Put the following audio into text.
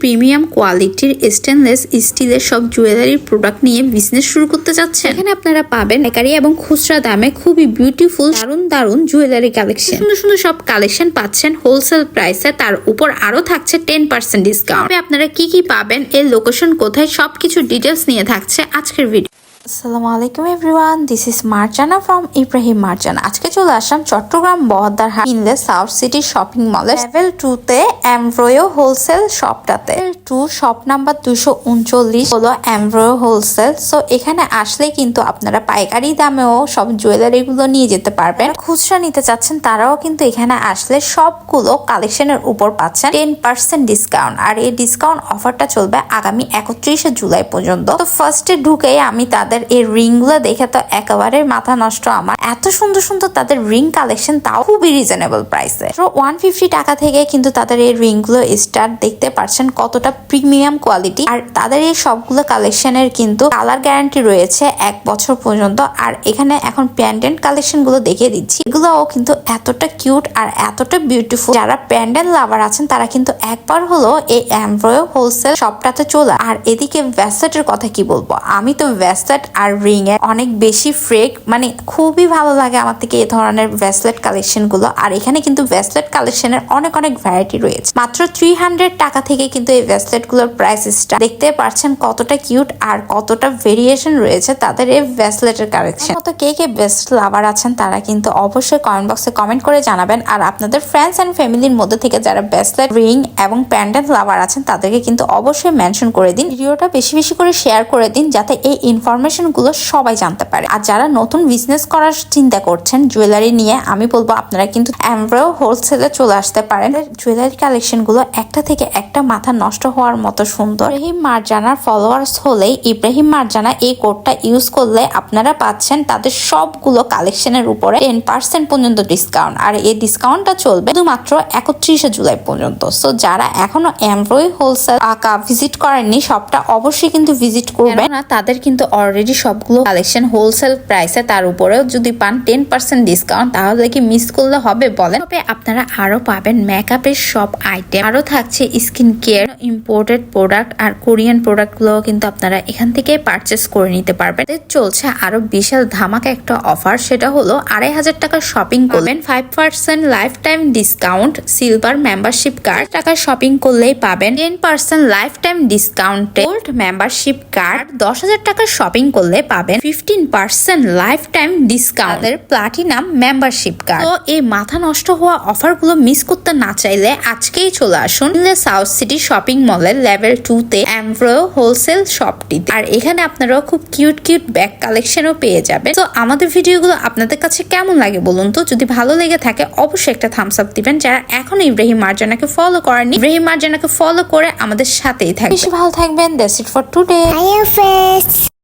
Premium কোয়ালিটির stainless স্টিলের সব জুয়েলারি প্রোডাক্ট নিয়ে বিজনেস শুরু করতে যাচ্ছে এখানে আপনারা পাবেন একারি এবং খুচরা দামে খুবই বিউটিফুল দারুণ দারুণ জুয়েলারি কালেকশন সুন্দর সুন্দর সব কালেকশন পাচ্ছেন হোলসেল প্রাইসে তার উপর আরও থাকছে টেন পার্সেন্ট ডিসকাউন্ট আপনারা কি কি পাবেন এর লোকেশন কোথায় সবকিছু ডিটেলস নিয়ে থাকছে আজকের ভিডিও আসসালামু আলাইকুম everyone this is Marjana from Ibrahim Marjana আজকে চলে আসলাম চট্টগ্রাম বহদ্দার কিনলে সাউথ সিটি শপিং মলে লেভেল টু তে এমব্রয়ো হোলসেল শপটাতে টু শপ নাম্বার দুশো উনচল্লিশ হলো এমব্রয়ো হোলসেল সো এখানে আসলে কিন্তু আপনারা পাইকারি দামেও সব জুয়েলারি গুলো নিয়ে যেতে পারবেন। খুচরা নিতে চাচ্ছেন, তারাও কিন্তু এখানে আসলে সবগুলো কালেকশনের উপর পাচ্ছেন। টেন পার্সেন্ট ডিসকাউন্ট আর এই ডিসকাউন্ট অফারটা চলবে আগামী একত্রিশে জুলাই পর্যন্ত। তো ফার্স্টে ঢুকেই আমি তাদের এই রিংগুলো দেখে তো একেবারে মাথা নষ্ট আমার। এত সুন্দর সুন্দর তাদের রিং কালেকশন তাও খুবই রিজনেবল প্রাইসে। ওয়ান ফিফটি টাকা থেকে কিন্তু তাদের এই রিংগুলো স্টার্ট দেখতে পারছেন কতটা প্রিমিয়াম কোয়ালিটি আর তাদের এই সবগুলো কালেকশনের কিন্তু কালার গ্যারান্টি রয়েছে এক বছর পর্যন্ত। আর এখানে এখন প্যান্ডেন্ট কালেকশনগুলো দেখিয়ে দিচ্ছি। এগুলোও কিন্তু এতটা কিউট আর এতটা বিউটিফুল যারা প্যান্ডেল লাভার আছেন, তারা কিন্তু একবার হলো এই অ্যাম্ব্রয় হোলসেল শপটাতে চলে আর এদিকে ভ্যাসলেটের কথা কি বলব? আমি তো ভ্যাসলেট আর রিং এর অনেক বেশি ফ্রেক মানে খুবই ভালো লাগে আমার থেকে এই ধরনের ভ্যাসলেট কালেকশনগুলো আর এখানে কিন্তু ভ্যাসলেট কালেকশনের অনেক অনেক ভ্যারাইটি রয়েছে। মাত্র থ্রি হান্ড্রেড টাকা থেকে কিন্তু এই ভ্যাসলেটগুলোর প্রাইস দেখতে পারছেন কতটা কিউট আর কতটা ভেরিয়েশন রয়েছে তাদের এই ভ্যাসলেটের কালেকশন মতো কে কে বেস্ট লাভার আছেন তারা কিন্তু অবশ্যই কমেন্ট বক্সে কমেন্ট করে জানাবেন। আর আপনাদের ফ্রেন্ডস অ্যান্ড ফ্যামিলির মধ্যে থেকে যারা ব্রেসলেট রিং এবং প্যান্ডেন্ট লাভার আছেন তাদেরকে কিন্তু অবশ্যই মেনশন করে দিন। ভিডিওটা বেশি বেশি করে শেয়ার করে দিন যাতে এই ইনফরমেশন গুলো সবাই জানতে পারে। আর যারা নতুন বিজনেস করার চিন্তা করছেন জুয়েলারি নিয়ে আমি বলব আপনারা কিন্তু অ্যাম্ব্রো হোলসেলে চলে আসতে পারেন। জুয়েলারি কালেকশনগুলো একটা থেকে একটা মাথা নষ্ট হওয়ার মতো সুন্দর। ইব্রাহিম মারজানার ফলোয়ার্স হলেই ইব্রাহিম মারজানা এই কোডটা ইউজ করলে আপনারা পাচ্ছেন তাদের সবগুলো কালেকশনের উপরে টেন পার্সেন্ট পর্যন্ত ডিসকাউন্ট আর এই ডিসকাউন্টটা চলবে শুধুমাত্র একত্রিশে জুলাই পর্যন্ত। সো যারা এখনও এমব্রয় হোলসেল আঁকা ভিজিট করেননি, সবটা অবশ্যই কিন্তু ভিজিট করবেন। না তাদের কিন্তু অলরেডি সবগুলো কালেকশন হোলসেল প্রাইসে তার উপরেও যদি পান টেন পার্সেন্ট ডিসকাউন্ট তাহলে কি মিস করলে হবে বলেন? তবে আপনারা আরও পাবেন মেকআপের সব আইটেম আরও থাকছে স্কিন কেয়ার ইম্পোর্টেড প্রোডাক্ট আর কোরিয়ান প্রোডাক্টগুলো কিন্তু আপনারা এখান থেকে পারচেস করে নিতে পারবেন। চলছে আরও বিশাল ধামাকা একটা অফার সেটা হলো আড়াই হাজার টাকার শপিং করবেন five percent life time discount silver membership card টাকা শপিং করলেই পাবেন টেন পার্সেন্ট লাইফ টাইম ডিসকাউন্টে গোল্ড মেম্বারশিপ কার্ড দশ হাজার টাকার শপিং করলে পাবেন ফিফটিন পার্সেন্ট লাইফ টাইম ডিসকাউন্টের প্লাটিনাম মেম্বারশিপ কার্ড তো এই মাথা নষ্ট হওয়া অফারগুলো মিস করতে না চাইলে আজকেই চলে আসুন সাউথ সিটি শপিং মলের লেভেল টু তে অ্যাম্ব্রো হোলসেল শপটিতে আর এখানে আপনারাও খুব কিউট কিউট ব্যাগ কালেকশনও পেয়ে যাবেন। তো আমাদের ভিডিওগুলো আপনাদের কাছে কেমন লাগে বলুন তো? যদি ভালো লেগে থাকে অবশ্যই একটা থামস আপ দিবেন। যারা এখনও ইব্রাহিম মার্জানাকে ফলো করেননি ইব্রাহিম মার্জানাকে ফলো করে আমাদের সাথেই থাকবে বেশি ভালো থাকবেন। That's it for today Bye, friends.